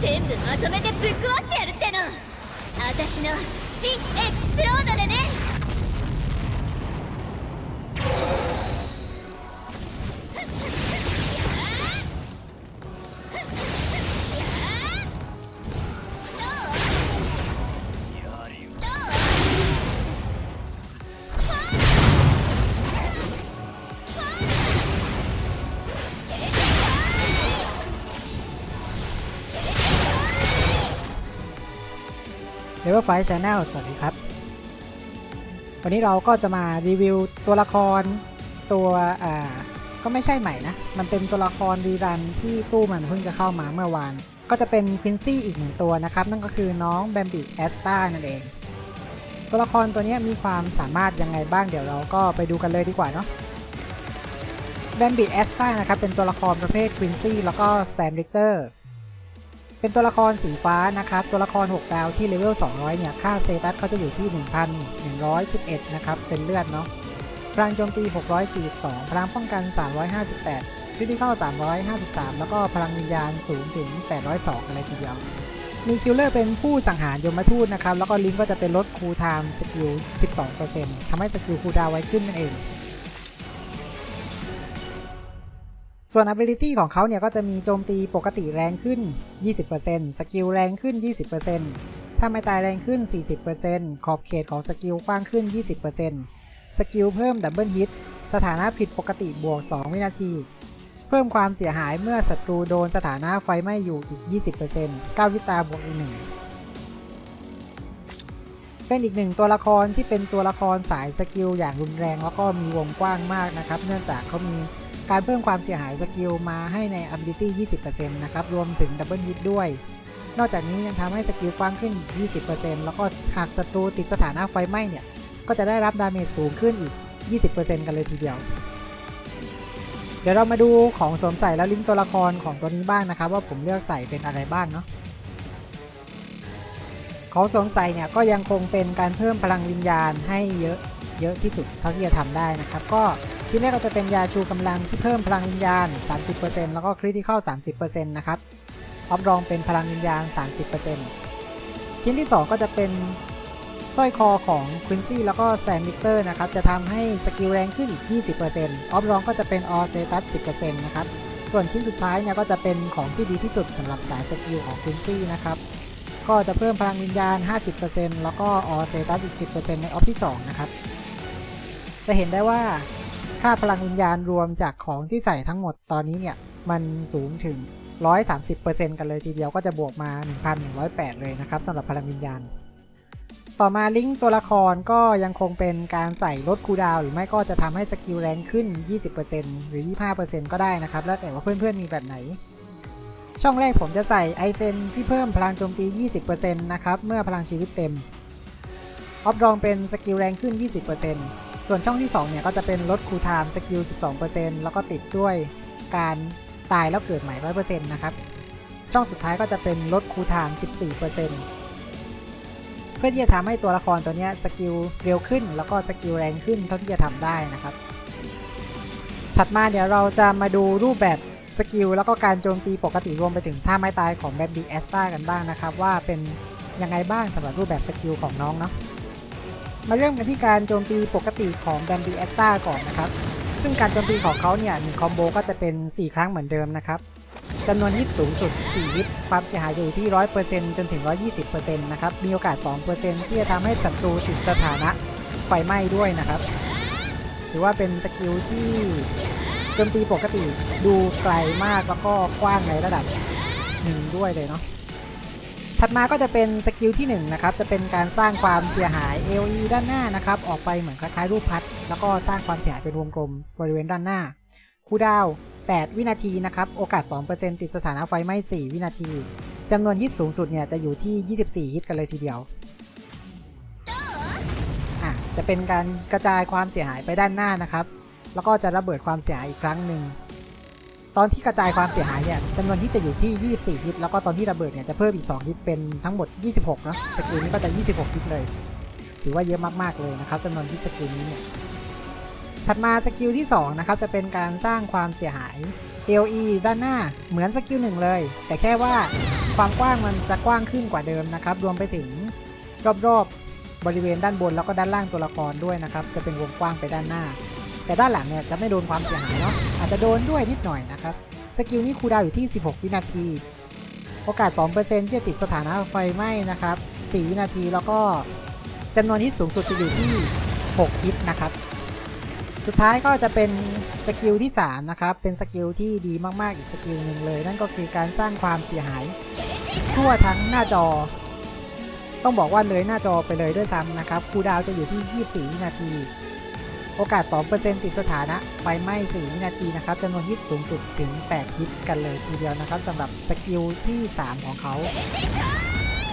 全部まとめてぶっ壊してやるっての。私の新エクスプロードでね。 เลเวอร์ไฟชาแนลสวัสดีครับ วันนี้เราก็จะมารีวิวตัวละครตัวอ่าก็ไม่ใช่ใหม่นะ มันเป็นตัวละครรีรันที่ตู้มันเพิ่งจะเข้ามาเมื่อวาน ก็จะเป็นควินซี่อีกหนึ่งตัวนะครับ นั่นก็คือน้องแบมบิแอสตานั่นเอง ตัวละครตัวนี้มีความสามารถยังไงบ้างเดี๋ยวเราก็ไปดูกันเลยดีกว่าเนาะแบมบิแอสตานะครับเป็นตัวละครประเภทควินซี่แล้วก็สแตนริกเตอร์ เป็นตัวละครสีฟ้านะครับ ตัวละคร 6 ดาวที่เลเวล 200 เนี่ย ค่าเซตัสเขาจะอยู่ที่ 1,111 นะครับ เป็นเลือดเนาะ พลังโจมตี 642 พลังป้องกัน 358คริติคอล353 แล้วก็พลังวิญญาณสูงถึง 802 อะไรทีเดียว มีคิลเลอร์เป็นผู้สังหารยมทูตนะครับ แล้วก็ลิงก์ก็จะเป็นลดคูลไทม์สกิล 12%ทำให้สกิลคูลดาวไวขึ้นนั่นเอง ส่วน ability ของเขาเนี่ยก็จะมีโจมตีปกติแรงขึ้น 20%สกิลแรงขึ้น 20%ถ้าไม่ตายแรงขึ้น 40%ขอบเขตของสกิลกว้างขึ้น 20%สกิลเพิ่มดับเบิลฮิตสถานะผิดปกติบวก 2 วินาที เพิ่มความเสียหายเมื่อศัตรูโดนสถานะไฟไหม้อยู่อีก 20% 9วิตาบวกอีกหนึ่งเป็นอีกหนึ่งตัวละครที่เป็นตัวละครสายสกิลอย่างรุนแรงแล้วก็มีวงกว้างมากนะครับ เนื่องจากเขามี การเพิ่มความเสียหายสกิลมาให้ใน ability 20%นะครับ รวมถึงดับเบิลฮิตด้วย นอกจากนี้ยังทำให้สกิลกว้างขึ้น 20%แล้วก็หากศัตรูติดสถานะไฟไหม้เนี่ย ก็จะได้รับดาเมจสูงขึ้นอีก 20%กันเลยทีเดียว เดี๋ยวเรามาดูของสวมใส่และลิงก์ตัวละครของตัวนี้บ้างนะครับ ว่าผมเลือกใส่เป็นอะไรบ้างเนาะของสวมใส่เนี่ยก็ยังคงเป็นการเพิ่มพลังวิญญาณให้เยอะ เยอะที่สุดเท่าที่จะทำได้นะครับ ก็ชิ้นแรกก็จะเป็นยาชูกำลังที่เพิ่มพลังวิญญาณ 30%แล้วก็คริติคอล30%นะครับออฟรองเป็นพลังวิญญาณ 30%ชิ้นที่ 2 ก็จะเป็นสร้อยคอของควินซี่แล้วก็แซนวิเตอร์นะครับ จะทำให้สกิลแรงขึ้นอีก 20%ออฟรองก็จะเป็นออเตตัส 10%นะครับ ส่วนชิ้นสุดท้ายเนี่ยก็จะเป็นของที่ดีที่สุดสำหรับสายสกิลของควินซี่นะครับ ก็จะเพิ่มพลังวิญญาณ 50%แล้วก็ออเซตัสอีก 10%ในออฟที่ 2 นะครับ จะเห็นได้ว่าค่าพลังวิญญาณรวมจากของที่ใส่ทั้งหมดตอนนี้เนี่ย มันสูงถึง 130%กันเลยทีเดียวก็จะบวกมา 1,108 เลยนะครับสำหรับพลังวิญญาณ ต่อมาลิงก์ตัวละครก็ยังคงเป็นการใส่ลดคูดาวหรือไม่ก็จะทำให้สกิลแรงขึ้น 20%หรือ 25%ก็ได้นะครับ แล้วแต่ว่าเพื่อนๆมีแบบไหน ช่องแรกผมจะใส่ไอเซนที่เพิ่มพลังโจมตี 20%นะครับเมื่อพลังชีวิตเต็ม ออฟรองเป็นสกิลแรงขึ้น 20% ส่วนช่องที่ 2 เนี่ย ก็จะเป็นลดคูลไทม์สกิล 12%แล้วก็ติดด้วยการตายแล้วเกิดใหม่ 100%นะครับ ช่องสุดท้ายก็จะเป็นลดคูลไทม์14%เพื่อที่จะทำให้ตัวละครตัวนี้สกิลเร็วขึ้น แล้วก็สกิลแรงขึ้นเท่าที่จะทำได้นะครับ ถัดมาเดี๋ยวเราจะมาดูรูปแบบสกิลแล้วก็การโจมตีปกติรวมไปถึงท่าไม้ตายของแบบดีแอสตากันบ้างนะครับ ว่าเป็นยังไงบ้างสำหรับรูปแบบสกิลของน้องเนาะ มาเริ่มกันที่การโจมตีปกติของแบมบีแอสตาก่อนนะครับ ซึ่งการโจมตีของเขาเนี่ยหนึ่งคอมโบก็จะเป็น 4 ครั้งเหมือนเดิมนะครับจำนวนฮิตสูงสุด 4 ฮิต ความเสียหายอยู่ที่ 100%จนถึง 120%นะครับ มีโอกาส 2%ที่จะทำให้ศัตรูติดสถานะไฟไหม้ด้วยนะครับ ถือว่าเป็นสกิลที่โจมตีปกติดูไกลมากแล้วก็กว้างในระดับหนึ่งด้วยเลยเนาะ ถัดมาก็จะเป็นสกิลที่1นงนะครับจะเป็นการสร้างความเสียหาย AOE ด้านหน้านะครับออกไปเหมือนคล้ายๆรูปพัด แล้วก็สร้างความเสียหายเป็นวงกลมบริเวณด้านหน้าคูดาว 8 วินาทีนะครับโอกาส 2%ติดสถานะไฟไหม้ 4 วินาทีจำนวนฮิตสูงสุดเนี่ยจะอยู่ที่ 24 ฮิตกันเลยทีเดียวอะจะเป็นการกระจายความเสียหายไปด้านหน้านะครับ แล้วก็จะระเบิดความเสียหายอีกครั้งหนึ่ง ตอนที่กระจายความเสียหายเนี่ยจำนวนฮิตจะอยู่ที่ 24ฮิตแล้วก็ตอนที่ระเบิดเนี่ยจะเพิ่มอีก 2ฮิตเป็นทั้งหมด 26นะสกิลนี้ก็จะ 26ฮิตเลย ถือว่าเยอะมากๆเลยนะครับจำนวนฮิตสกิลนี้เนี่ยถัดมาสกิลที่2นะครับจะเป็นการสร้างความเสียหาย AOE ด้านหน้าเหมือนสกิลหนึ่งเลย แต่แค่ว่าคความกว้างมันจะกว้างขึ้นกว่าเดิมนะครับรวมไปถึงรอบๆบริเวณด้านบนแล้วก็ด้านล่างตัวละครด้วยนะครับจะเป็นวงกว้างไปด้านหน้า แต่ด้านหลังเนี่ยจะไม่โดนความเสียหายเนาะอาจจะโดนด้วยนิดหน่อยนะครับสกิลนี้คูดาวอยู่ที่ 16 วินาที โอกาส 2%ที่จะติดสถานะไฟไหม้นะครับ 4 วินาทีแล้วก็จำนวนฮิตสูงสุดจะอยู่ที่ 6 ฮิตนะครับ สุดท้ายก็จะเป็นสกิลที่ 3 นะครับ เป็นสกิลที่ดีมากๆ อีกสกิลหนึ่งเลย นั่นก็คือการสร้างความเสียหาย ทั่วทั้งหน้าจอ ต้องบอกว่าเลยหน้าจอไปเลยด้วยซ้ำนะครับคูดาวจะอยู่ที่ 24 วินาที โอกาส 2%ติดสถานะ ไฟไหม้ 4 วินาทีนะครับจำนวนฮิตสูงสุดถึง 8 ฮิตกันเลยทีเดียวนะครับสำหรับสกิลที่ 3 ของเขา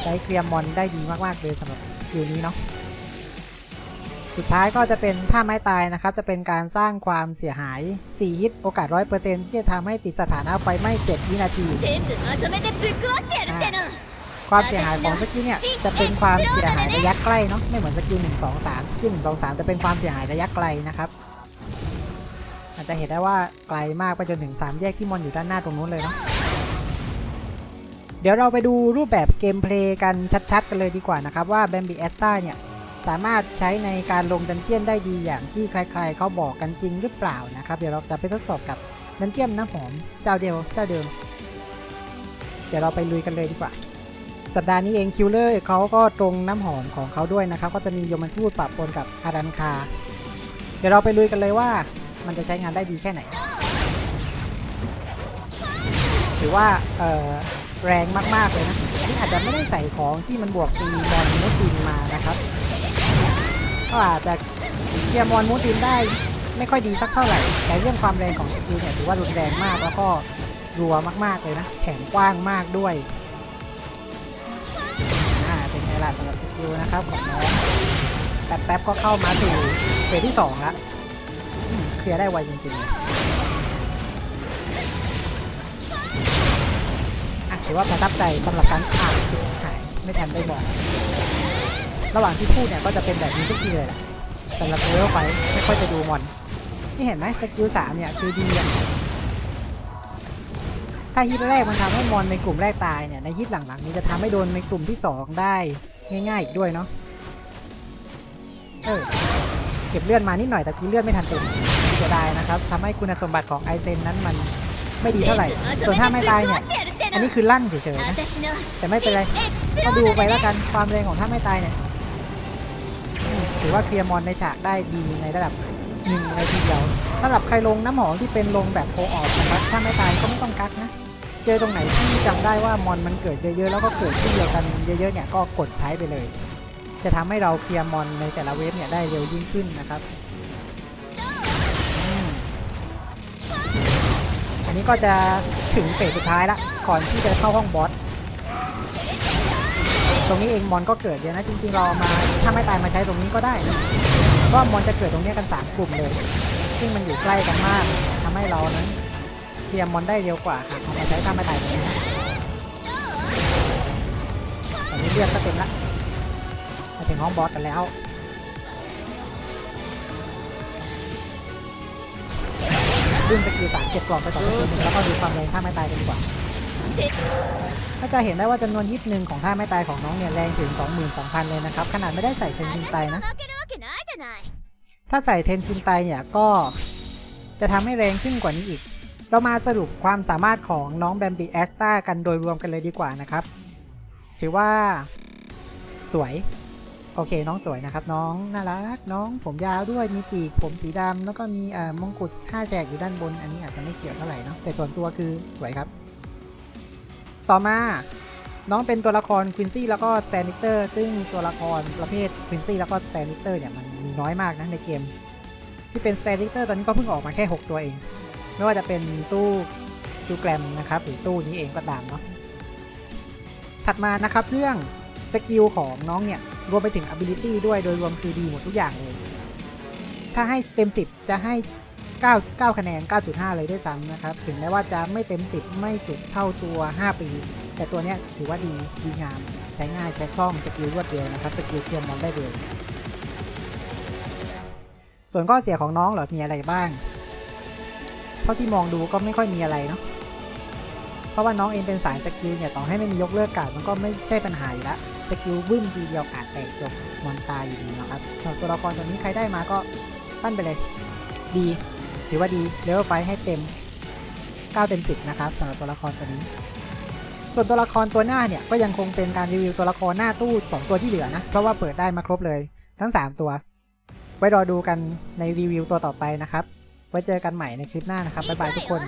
ใช้เคลียร์มอนได้ดีมากๆเลยสำหรับสกิลนี้เนาะสุดท้ายก็จะเป็นท่าไม้ตายนะครับ จะเป็นการสร้างความเสียหาย 4 ฮิต โอกาส 100%ที่จะทำให้ติดสถานะไฟไหม้ 7 วินาที ความเสียหายของสกิลเนี่ยจะเป็นความเสียหายระยะใกล้เนาะไม่เหมือนสกิลหนึ่งสองสามสกิลหนึ่งสองสามจะเป็นความเสียหายระยะไกลนะครับอาจจะเห็นได้ว่าไกลมากไปจนถึงสามแยกที่มอนอยู่ด้านหน้าตรงนู้นเลยเนาะเดี๋ยวเราไปดูรูปแบบเกมเพลย์กันชัดๆ กันเลยดีกว่านะครับ ว่าแบมบี้แอตตาเนี่ยสามารถใช้ในการลงดันเจียนได้ดีอย่างที่ใครๆ เขาบอกกันจริงหรือเปล่านะครับ เดี๋ยวเราจะไปทดสอบกับดันเจียนน้ำหอมเจ้าเดียวเจ้าเดิม เดี๋ยวเราไปลุยกันเลยดีกว่า สัปดาห์นี้เองคิวเลอร์เขาก็ตรงน้ำหอมของเขาด้วยนะครับ ก็จะมีโยมันทูตปะปนกับอารันคา เดี๋ยวเราไปลุยกันเลยว่ามันจะใช้งานได้ดีแค่ไหน ถือว่าแรงมากๆเลยนะอันนี้อาจจะไม่ได้ใส่ของที่มันบวกตีมอนมูตินมานะครับ ก็อาจจะเคียร์มอนมูตินได้ไม่ค่อยดีสักเท่าไหร่ แต่เรื่องความแรงของสกิลเนี่ยถือว่ารุนแรงมากแล้วก็รัวมากๆเลยนะ แขนกว้างมากด้วย ล่ะสำหรับสกิลนะครับของน้องแป๊บๆก็เข้ามาสู่เฟสที่สองละเคลียร์ได้ไวจริงๆอะถือว่าประทับใจสำหรับการอ่านสุดหายไม่ทันได้บอก ระหว่างที่พูดเนี่ยก็จะเป็นแบบนี้ทุกทีเลยแหละสำหรับเลเวลไฟไม่ค่อยจะดูมอนนี่เห็นไหมสกิลสามเนี่ยคือดีอะ ถ้าฮิตแรกมันทำให้มอนในกลุ่มแรกตายเนี่ยในฮิตหลังๆ นี้จะทำให้โดนในกลุ่มที่ 2 ได้ง่ายๆอีกด้วยเนาะเออเก็บเลือดมานิดหน่อยแต่กี้เลือดไม่ทันเต็มจะได้นะครับทำให้คุณสมบัติของไอเซนนั้นมันไม่ดีเท่าไหร่ ส่วนถ้าไม่ตายเนี่ย อันนี้คือลั่นเฉยๆนะ แต่ไม่เป็นไร ก็ดูไปแล้วกัน ความแรงของถ้าไม่ตายเนี่ย ถือว่าเคลียร์มอนในฉากได้ดีในระดับหนึ่งเลยทีเดียวสำหรับใครลงน้ำหอมที่เป็นลงแบบโคออดนะครับ ถ้าไม่ตายก็ไม่ต้องกักนะ เจอตรงไหนที่จำได้ว่ามอนมันเกิดเยอะๆแล้วก็เกิดที่เดียวกันเยอะๆเนี่ยก็กดใช้ไปเลย จะทำให้เราเคลียร์มอนในแต่ละเวฟเนี่ยได้เร็วยิ่งขึ้นนะครับอันนี้ก็จะถึงเฟสสุดท้ายละก่อนที่จะเข้าห้องบอสตรงนี้เองมอนก็เกิดเยอะนะจริงๆเรามาถ้าไม่ตายมาใช้ตรงนี้ก็ได้ก็มอนจะเกิดตรงนี้กัน3กลุ่มเลย ซึ่งมันอยู่ใกล้กันมากทำให้เรานั้น เทียร์มอนได้เร็วกว่าค่ะเอามาใช้ตาไมาตายเลยตอนนี้เลือดก็เต็มละมาถึงห้องบอสกันแล้วดึงสกิลสามเก็บกล่องไปต่อสกิลหนึ่งแล้วก็ดูความแรงท่าไม่ตายกันดีกว่าก็จะเห็นได้ว่าจำนวนยิบหนึ่งของท่าไม่ตายของน้องเนี่ยแรงถึง 22,000 เลยนะครับ ขนาดไม่ได้ใส่เทนชินไตนะ ถ้าใส่เทนชินไตเนี่ยก็จะทำให้แรงขึ้นกว่านี้อีก เรามาสรุปความสามารถของน้องแบมบีแอสตากันโดยรวมกันเลยดีกว่านะครับ ถือว่า สวย โอเค น้องสวยนะครับ น้องน่ารัก น้องผมยาวด้วยมีปีกผมสีดำแล้วก็มีมงกุฎห้าแฉกอยู่ด้านบน อันนี้อาจจะไม่เกี่ยวเท่าไหร่เนาะแต่ส่วนตัวคือสวยครับ ต่อมาน้องเป็นตัวละครควินซี่แล้วก็สแตนดิเตอร์ซึ่งตัวละครประเภทควินซี่แล้วก็สแตนดิเตอร์เนี่ยมันมีน้อยมากนะในเกม ที่เป็นสแตนดิเตอร์ตอนนี้ก็เพิ่งออกมาแค่ 6 ตัวเอง ไม่ว่าจะเป็นตู้จูแกรมนะครับหรือตู้นี้เองก็ตามเนาะถัดมานะครับเรื่องสกิลของน้องเนี่ยรวมไปถึง ability ด้วยโดยรวมคือดีหมดทุกอย่างเลย ถ้าให้เต็ม 10 จะให้ 9 9 คะแนน 9.5 เลยด้วยซ้ำนะครับ ถึงแม้ว่าจะไม่เต็ม 10 ไม่สุดเท่าตัว 5 ปี แต่ตัวเนี้ยถือว่าดีดีงาม ใช้ง่ายใช้คล่องสกิลรวดเร็วนะครับ สกิลเคลียร์มอนได้เร็วส่วนข้อเสียของน้องเหรอมีอะไรบ้าง ท่าที่มองดูก็ไม่ค่อยมีอะไรเนาะเพราะว่าน้องเองเป็นสายสกิลเนี่ยต่อให้ไม่มียกเลิกการ์ดมันก็ไม่ใช่ปัญหาอยู่ล้วสกิลบึ้มทีเดียวการ์ดแตกจบมอนตายอยู่ดีนะครับสำหรับตัวละครตัวนี้ใครได้มาก็ปั้นไปเลย ดี ถือว่าดีเลเวลไฟให้เต็ม 9 เต็ม 10 นะครับสำหรับตัวละครตัวนี้ ส่วนตัวละครตัวหน้าเนี่ยก็ยังคงเป็นการรีวิวตัวละครหน้าตู้ 2 ตัวที่เหลือนะ เพราะว่าเปิดได้มาครบเลยทั้ง 3 ตัว ไว้รอดูกันในรีวิวตัวต่อไปนะครับ ไว้เจอกันใหม่ในคลิปหน้านะครับบ๊ายบายทุกคน